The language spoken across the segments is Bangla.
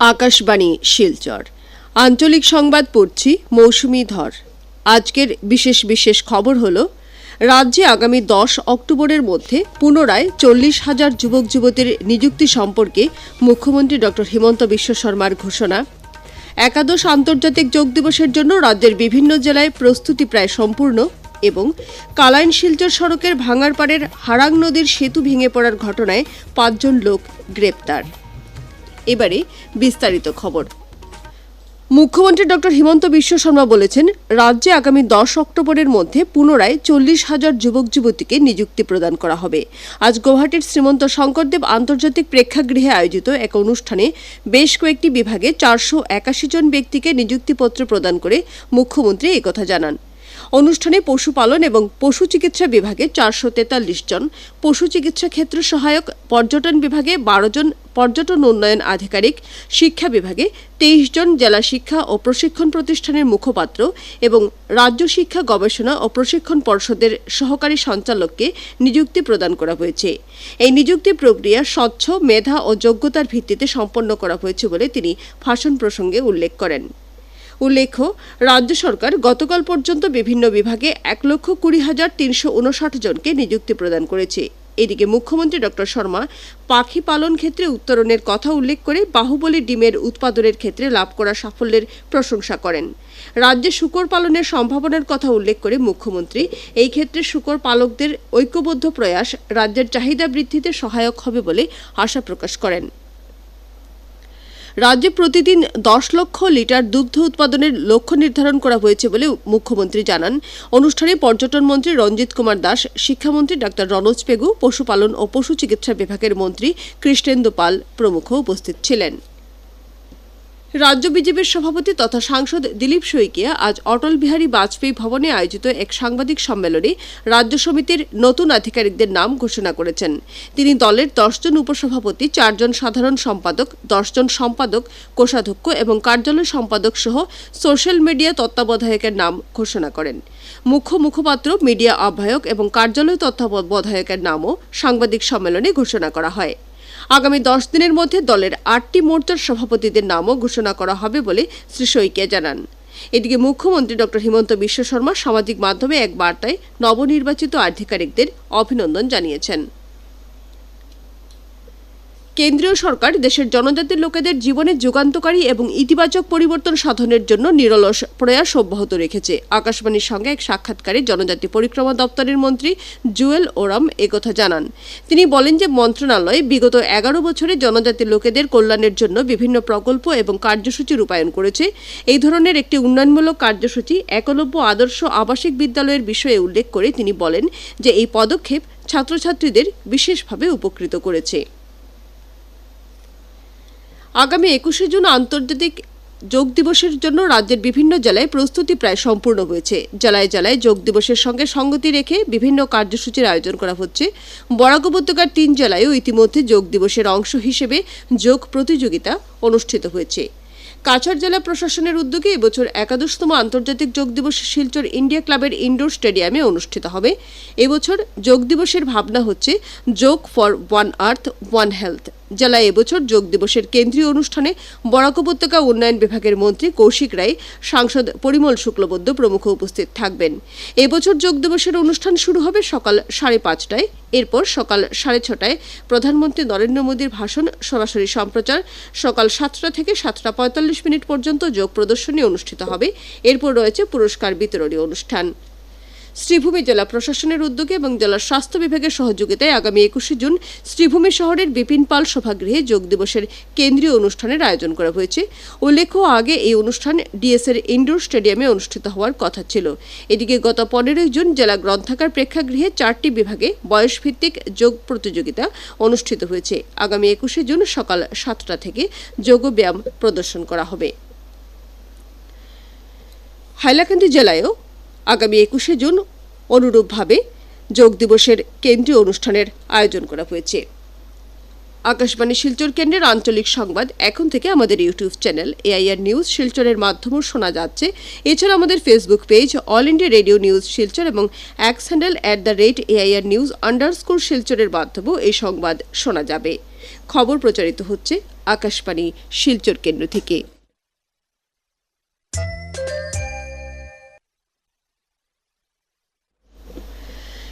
আকাশবাণী, শিলচর। আঞ্চলিক সংবাদ পড়ছি মৌসুমি ধর। আজকের বিশেষ বিশেষ খবর হল, রাজ্যে আগামী দশ অক্টোবরের মধ্যে পুনরায় চল্লিশ হাজার যুবক যুবতীর নিযুক্তি সম্পর্কে মুখ্যমন্ত্রী ডক্টর হিমন্ত বিশ্ব শর্মার ঘোষণা। একাদশ আন্তর্জাতিক যোগ দিবসের জন্য রাজ্যের বিভিন্ন জেলায় প্রস্তুতি প্রায় সম্পূর্ণ এবং কালাইন শিলচর সড়কের ভাঙারপাড়ের হারাং নদীর সেতু ভেঙে পড়ার ঘটনায় পাঁচজন লোক গ্রেপ্তার। এবারে বিস্তারিত খবর। মুখ্যমন্ত্রী ডক্টর হিমন্ত বিশ্ব শর্মা বলেছেন, রাজ্যে আগামী দশ অক্টোবরের মধ্যে পুনরায় চল্লিশ হাজার যুবক যুবতীকে নিযুক্তি প্রদান করা হবে। আজ গৌহাটির শ্রীমন্ত শঙ্করদেব আন্তর্জাতিক প্রেক্ষাগৃহে আয়োজিত এক অনুষ্ঠানে বেশ কয়েকটি বিভাগে চারশো একাশি জন ব্যক্তিকে নিযুক্তিপত্র প্রদান করে মুখ্যমন্ত্রী একথা জানান। অনুষ্ঠানে পশুপালন এবং পশু চিকিৎসা বিভাগে চারশো তেতাল্লিশ জন, পশু চিকিৎসা ক্ষেত্র সহায়ক পর্যটন বিভাগে বারো জন, পর্যটন উন্নয়ন আধিকারিক, শিক্ষা বিভাগে তেইশ জন জেলা শিক্ষা ও প্রশিক্ষণ প্রতিষ্ঠানের মুখপাত্র এবং রাজ্য শিক্ষা গবেষণা ও প্রশিক্ষণ পর্ষদের সহকারী সঞ্চালককে নিযুক্তি প্রদান করা হয়েছে। এই নিযুক্তি প্রক্রিয়া স্বচ্ছ, মেধা ও যোগ্যতার ভিত্তিতে সম্পন্ন করা হয়েছে বলে তিনি ভাষণ প্রসঙ্গে উল্লেখ করেন। উল্লেখ্য, রাজ্য সরকার গতকাল পর্যন্ত বিভিন্ন বিভাগে এক লক্ষ কুড়ি হাজার তিনশো জনকে নিযুক্তি প্রদান করেছে। এদিকে মুখ্যমন্ত্রী ডক্টর শর্মা পাখি পালন ক্ষেত্রে উত্তরণের কথা উল্লেখ করে বাহুবলী ডিমের উৎপাদনের ক্ষেত্রে লাভ করা সাফল্যের প্রশংসা করেন। রাজ্যে শুকর পালনের সম্ভাবনার কথা উল্লেখ করে মুখ্যমন্ত্রী, এই ক্ষেত্রে শুকর পালকদের ঐক্যবদ্ধ প্রয়াস রাজ্যের চাহিদা বৃদ্ধিতে সহায়ক হবে বলে আশা প্রকাশ করেন। রাজ্যে প্রতিদিন দশ লক্ষ লিটার দুগ্ধ উৎপাদনের লক্ষ্য নির্ধারণ করা হয়েছে বলে মুখ্যমন্ত্রী জানান। অনুষ্ঠানে পর্যটন মন্ত্রী রঞ্জিত কুমার দাস, শিক্ষামন্ত্রী ডাক্তার রনোজ পেগু, পশুপালন ও পশু চিকিৎসা বিভাগের মন্ত্রী কৃষ্ণেন্দু পাল প্রমুখ উপস্থিত ছিলেন। রাজ্য বিজেপির সভাপতি তথা সাংসদ দিলীপ শইকিয়া আজ অটল বিহারী বাজপেয়ী ভবনে আয়োজিত এক সাংবাদিক সম্মেলনে রাজ্য সমিতির নতুন আধিকারিকদের নাম ঘোষণা করেছেন। তিনি দলের দশজন উপসভাপতি চারজন সাধারণ সম্পাদক দশজন সম্পাদক, কোষাধ্যক্ষ এবং কার্যালয় সম্পাদক সহ সোশ্যাল মিডিয়া তত্ত্বাবধায়কের নাম ঘোষণা করেন। মুখ্য মুখপাত্র, মিডিয়া আহ্বায়ক এবং কার্যালয় তত্ত্বাবধায়কের নামও সাংবাদিক সম্মেলনে ঘোষণা করা হয়। আগামী দশ দিনের মধ্যে দলের আটটি মোর্চার সভাপতিদের নামও ঘোষণা করা হবে বলে শ্রী শইকিয়া জানান। এদিকে মুখ্যমন্ত্রী ডক্টর হিমন্ত বিশ্ব শর্মা সামাজিক মাধ্যমে এক বার্তায় নবনির্বাচিত আধিকারিকদের অভিনন্দন জানিয়েছেন। কেন্দ্রীয় সরকার দেশের জনজাতির লোকেদের জীবনে যুগান্তকারী এবং ইতিবাচক পরিবর্তন সাধনের জন্য নিরলস প্রয়াস অব্যাহত রেখেছে। আকাশবাণীর সঙ্গে এক সাক্ষাৎকারে জনজাতি পরিক্রমা দপ্তরের মন্ত্রী জুয়েল ওরাম একথা জানান। তিনি বলেন যে মন্ত্রণালয় বিগত এগারো বছরে জনজাতির লোকেদের কল্যাণের জন্য বিভিন্ন প্রকল্প এবং কার্যসূচি রূপায়ণ করেছে। এই ধরনের একটি উন্নয়নমূলক কার্যসূচি একলব্য আদর্শ আবাসিক বিদ্যালয়ের বিষয়ে উল্লেখ করে তিনি বলেন যে এই পদক্ষেপ ছাত্রছাত্রীদের বিশেষভাবে উপকৃত করেছে। আগামী একুশে জুন আন্তর্জাতিক যোগ দিবসের জন্য রাজ্যের বিভিন্ন জেলায় প্রস্তুতি প্রায় সম্পূর্ণ হয়েছে। জেলায় জেলায় যোগ দিবসের সঙ্গে সঙ্গতি রেখে বিভিন্ন কার্যসূচির আয়োজন করা হচ্ছে। বরাক উপত্যকার তিন জেলায়ও ইতিমধ্যে যোগ দিবসের অংশ হিসেবে যোগ প্রতিযোগিতা অনুষ্ঠিত হয়েছে। কাছাড় জেলা প্রশাসনের উদ্যোগে এবছর একাদশতম আন্তর্জাতিক যোগ দিবস শিলচর ইন্ডিয়া ক্লাবের ইনডোর স্টেডিয়ামে অনুষ্ঠিত হবে। এবছর যোগ দিবসের ভাবনা হচ্ছে যোগ for one earth, one health. জেলায় এবছর যোগ দিবসের কেন্দ্রীয় অনুষ্ঠানে বরাক উপত্যকা উন্নয়ন বিভাগের মন্ত্রী কৌশিক রায়, সাংসদ পরিমল শুক্লবৈদ্য প্রমুখ উপস্থিত থাকবেন। এবছর যোগ দিবসের অনুষ্ঠান শুরু হবে সকাল সাড়ে পাঁচটায়। এরপর সকাল সাড়ে ছটায় প্রধানমন্ত্রী নরেন্দ্র মোদীর ভাষণ, সরাসরি সম্প্রচার। সকাল সাতটা থেকে সাতটা পঁয়তাল্লিশ মিনিট পর্যন্ত যোগ প্রদর্শনী অনুষ্ঠিত হবে। এরপর রয়েছে পুরস্কার বিতরণী অনুষ্ঠান। শ্রীভূমি জেলা প্রশাসনের উদ্যোগে এবং জেলার স্বাস্থ্য বিভাগের সহযোগিতায় আগামী একুশে জুন শ্রীভূমি শহরের বিপিন পাল সভাগৃহে যোগ দিবসের কেন্দ্রীয় অনুষ্ঠানের আয়োজন করা হয়েছে। উল্লেখ্য, আগে এই অনুষ্ঠান ডিএসের ইনডোর স্টেডিয়ামে অনুষ্ঠিত হওয়ার কথা ছিল। এদিকে গত পনেরোই জুন জেলা গ্রন্থাগার প্রেক্ষাগৃহে চারটি বিভাগে বয়সভিত্তিক যোগ প্রতিযোগিতা অনুষ্ঠিত হয়েছে। আগামী একুশে জুন সকাল সাতটা থেকে যোগ ব্যায়াম প্রদর্শন করা হবে। হাইলাকান্দি জেলায়ও আগামী একুশে জুন অনুরূপভাবে যোগ দিবসের কেন্দ্রীয় অনুষ্ঠানের আয়োজন করা হয়েছে। আকাশবাণী শিলচর কেন্দ্রের আঞ্চলিক সংবাদ এখন থেকে আমাদের ইউটিউব চ্যানেল এআইআর নিউজ শিলচরের মাধ্যমেও শোনা যাচ্ছে। এছাড়া আমাদের Facebook page All India Radio news Silchar এবং X handle at the rate AIR news underscore শিলচরের মাধ্যমেও এই সংবাদ শোনা যাবে। খবর প্রচারিত হচ্ছে আকাশবাণী শিলচর কেন্দ্র থেকে।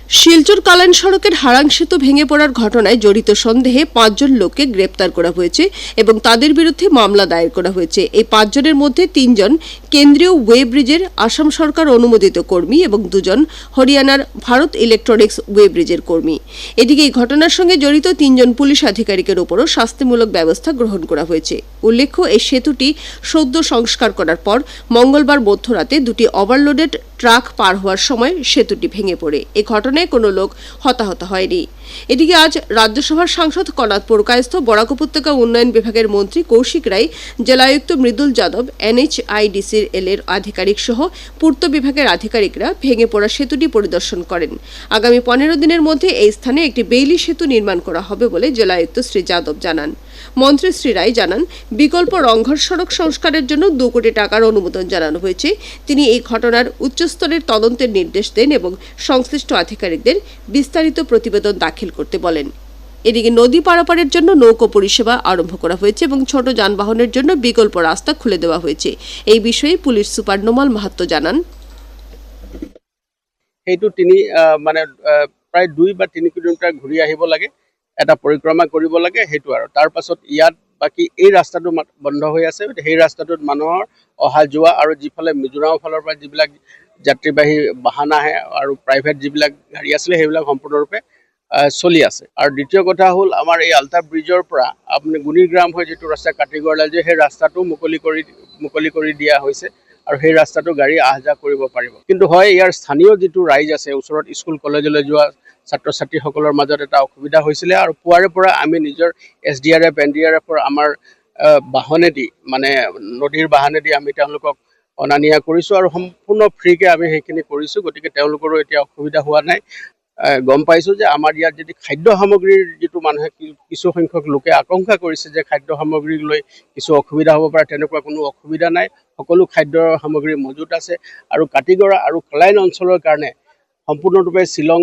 শিলচর কালান সড়কের হারাং সেতু ভেঙে পড়ার ঘটনায় জড়িত সন্দেহে পাঁচজন লোককে গ্রেপ্তার করা হয়েছে এবং তাদের বিরুদ্ধে মামলা দায়ের করা হয়েছে। এই পাঁচজনের মধ্যে তিনজন কেন্দ্রীয় ওয়ে ব্রিজের আসাম সরকার অনুমোদিত কর্মী এবং দুজন হরিয়ানার ভারত ইলেকট্রনিক্স ওয়ে ব্রিজের কর্মী। এদিকে এই ঘটনার সঙ্গে জড়িত তিনজন পুলিশ আধিকারিকের উপরও শাস্তিমূলক ব্যবস্থা গ্রহণ করা হয়েছে। উল্লেখ্য, এই সেতুটি সদ্য সংস্কার করার পর মঙ্গলবার মধ্যরাতে দুটি ওভারলোডেড ট্রাক পার হওয়ার সময় সেতুটি ভেঙে পড়ে। এ ঘটনায় কোনো লোক হতাহত হয়নি। এদিকে আজ রাজ্যসভার সাংসদ কনাথ পুরকায়স্থ, বরাক উপত্যকা উন্নয়ন বিভাগের মন্ত্রী কৌশিক রায় জেলায়ুক্ত মৃদুল যাদব, এনএইচআইডিসির এল এর আধিকারিক সহ পূর্ত বিভাগের আধিকারিকরা ভেঙে পড়া সেতুটি পরিদর্শন করেন। আগামী পনেরো দিনের মধ্যে এই স্থানে একটি বেইলি সেতু নির্মাণ করা হবে বলে জেলায়ুক্ত শ্রী যাদব জানান। মন্ত্রী শ্রী রায় জানান, বিকল্প রংঘর সড়ক সংস্কারের জন্য দু কোটি টাকার অনুমোদন জানানো হয়েছে। তিনি এই ঘটনার উচ্চস্তরের তদন্তের নির্দেশ দেন এবং সংশ্লিষ্ট আধিকারিকদের বিস্তারিত প্রতিবেদন দাখিল করতে বলেন। এদিকে নদী পারাপারের জন্য নৌকো পরিষেবা আরম্ভ করা হয়েছে এবং ছোট যানবাহনের জন্য বিকল্প রাস্তা খুলে দেওয়া হয়েছে। এই বিষয়ে পুলিশ সুপার নোমাল মাহাত্ম জানান। সেইটো তিনি মানে প্ৰায় দুই বা তিনি কিলোমিটাৰ ঘূৰি আহিব লাগে। এটা পৰিক্ৰমা কৰিব লাগে, সেইটো আৰু। তাৰ পাছত ইয়াত বাকী এই ৰাস্তাটো বন্ধ হৈ আছে, সেই ৰাস্তাটোত মানুহৰ অহা যোৱা আৰু যিফালে মিজোৰামৰ ফালৰ পৰা যিবিলাক যাত্ৰীবাহী বাহন আহে আৰু প্ৰাইভেট যিবিলাক গাড়ী আছিলে, সেইবিলাক সম্পূৰ্ণৰূপে চলি আছে। আৰু দ্বিতীয় কথা হ'ল, আমাৰ এই আল্টা ব্ৰিজৰ পৰা আপুনি গুণিগ্ৰাম হৈ যিটো ৰাস্তা কাটিগড়লৈ যায় সেই ৰাস্তাটো মুকলি কৰি মুকলি কৰি দিয়া হৈছে আৰু সেই ৰাস্তাটো গাড়ী অহা যোৱা কৰিব পাৰিব। কিন্তু হয়, ইয়াৰ স্থানীয় যিটো ৰাইজ আছে, ওচৰত স্কুল, কলেজলৈ যোৱা ছাত্ৰ ছাত্ৰীসকলৰ মাজত এটা অসুবিধা হৈছিলে আৰু পুৱাৰে পৰা আমি নিজৰ S D R F, N D R এফৰ আমাৰ বাহনেদি মানে নদীৰ বাহনেদি আমি তেওঁলোকক অনা নিয়া কৰিছোঁ আৰু সম্পূৰ্ণ ফ্ৰীকৈ আমি সেইখিনি কৰিছোঁ, গতিকে তেওঁলোকৰো এতিয়া অসুবিধা হোৱা নাই। গম পাইছোঁ যে আমাৰ ইয়াত যদি খাদ্য সামগ্ৰীৰ যিটো মানুহে কিছু সংখ্যক লোকে আশংকা কৰিছে যে খাদ্য সামগ্ৰীক লৈ কিছু অসুবিধা হ'ব পাৰে, তেনেকুৱা কোনো অসুবিধা নাই। সকলো খাদ্য সামগ্ৰী মজুত আছে আৰু কাটিগড়া আৰু কলাইন অঞ্চলৰ কাৰণে সম্পূৰ্ণৰূপে শ্বিলং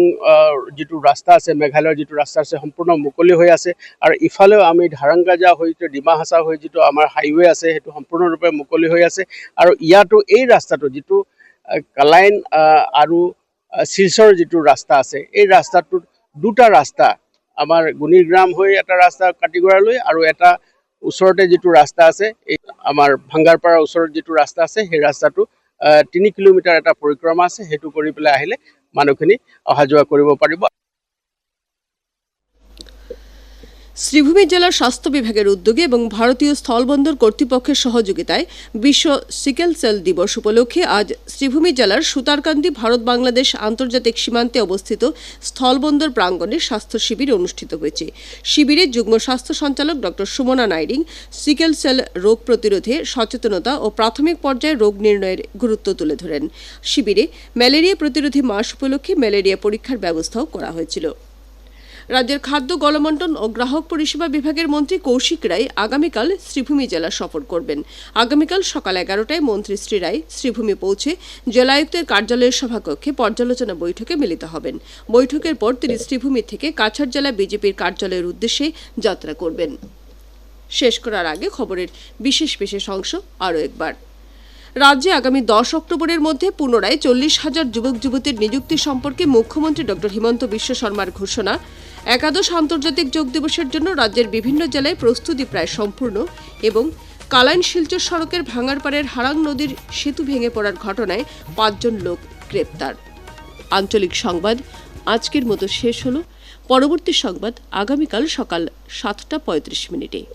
যিটো ৰাস্তা আছে, মেঘালয়ৰ যিটো ৰাস্তা আছে, সম্পূৰ্ণ মুকলি হৈ আছে। আৰু ইফালেও আমি ধাৰাংগাজা হৈ ডিমা হাছা হৈ, যিটো আমাৰ হাইৱে আছে, সেইটো সম্পূৰ্ণৰূপে মুকলি হৈ আছে। আৰু ইয়াতো এই ৰাস্তাটো, যিটো কালাইন আৰু শিলচৰ যিটো ৰাস্তা আছে, এই ৰাস্তাটোত দুটা ৰাস্তা, আমাৰ গুণিগ্ৰাম হৈ এটা ৰাস্তা কাটিগড়ালৈ আৰু এটা ওচৰতে যিটো ৰাস্তা আছে, এই আমাৰ ভাঙ্গাৰপাৰাৰ ওচৰত যিটো ৰাস্তা আছে, সেই ৰাস্তাটো তিনি কিলোমিটাৰ এটা পৰিক্ৰমা আছে, সেইটো কৰি পেলাই আহিলে মানুহখিনি অহা যোৱা কৰিব পাৰিব। শ্রীভূমি জেলার স্বাস্থ্য বিভাগের উদ্যোগে এবং ভারতীয় স্থলবন্দর কর্তৃপক্ষের সহযোগিতায় বিশ্ব সিকেল সেল দিবস উপলক্ষে আজ শ্রীভূমি জেলার সুতারকান্দি ভারত বাংলাদেশ আন্তর্জাতিক সীমান্তে অবস্থিত স্থলবন্দর প্রাঙ্গণে স্বাস্থ্য শিবির অনুষ্ঠিত হয়েছে। শিবিরে যুগ্ম স্বাস্থ্য সঞ্চালক doctor Sumana Naiding, sickle cell রোগ প্রতিরোধে সচেতনতা ও প্রাথমিক পর্যায়ে রোগ নির্ণয়ের গুরুত্ব তুলে ধরেন। শিবিরে ম্যালেরিয়া প্রতিরোধী মাস উপলক্ষে ম্যালেরিয়া পরীক্ষার ব্যবস্থাও করা হয়েছিল। রাজ্যের খাদ্য গণবন্টন ও গ্রাহক পরিষেবা বিভাগের মন্ত্রী কৌশিক রায় আগামীকাল শ্রীভূমি জেলা সফর করবেন। আগামীকাল সকাল এগারোটায় মন্ত্রী শ্রী রায় শ্রীভূমি পৌঁছে জেলায়ুক্তের কার্যালয়ের সভাকক্ষে পর্যালোচনা বৈঠকে মিলিত হবেন। বৈঠকের পর তিনি শ্রীভূমি থেকে কাছাড় জেলা বিজেপির কার্যালয়ের উদ্দেশ্যে যাত্রা করবেন। শেষ করার আগে খবরের বিশেষ বিশেষ অংশ আরও একবার। রাজ্যে আগামী দশ অক্টোবরের মধ্যে পুনরায় চল্লিশ হাজার যুবক যুবতীর নিযুক্তি সম্পর্কে মুখ্যমন্ত্রী ডক্টর হিমন্ত বিশ্ব শর্মার ঘোষণা। একাদশ আন্তর্জাতিক যোগ দিবসের জন্য রাজ্যের বিভিন্ন জেলায় প্রস্তুতি প্রায় সম্পূর্ণ এবং কালাইন শিলচর সড়কের ভাঙারপাড়ের হারাং নদীর সেতু ভেঙে পড়ার ঘটনায় পাঁচজন লোক গ্রেপ্তার। আঞ্চলিক সংবাদ, আজকের মতো শেষ হল। পরবর্তী সংবাদ আগামীকাল সকাল সাতটা পঁয়ত্রিশ মিনিটে।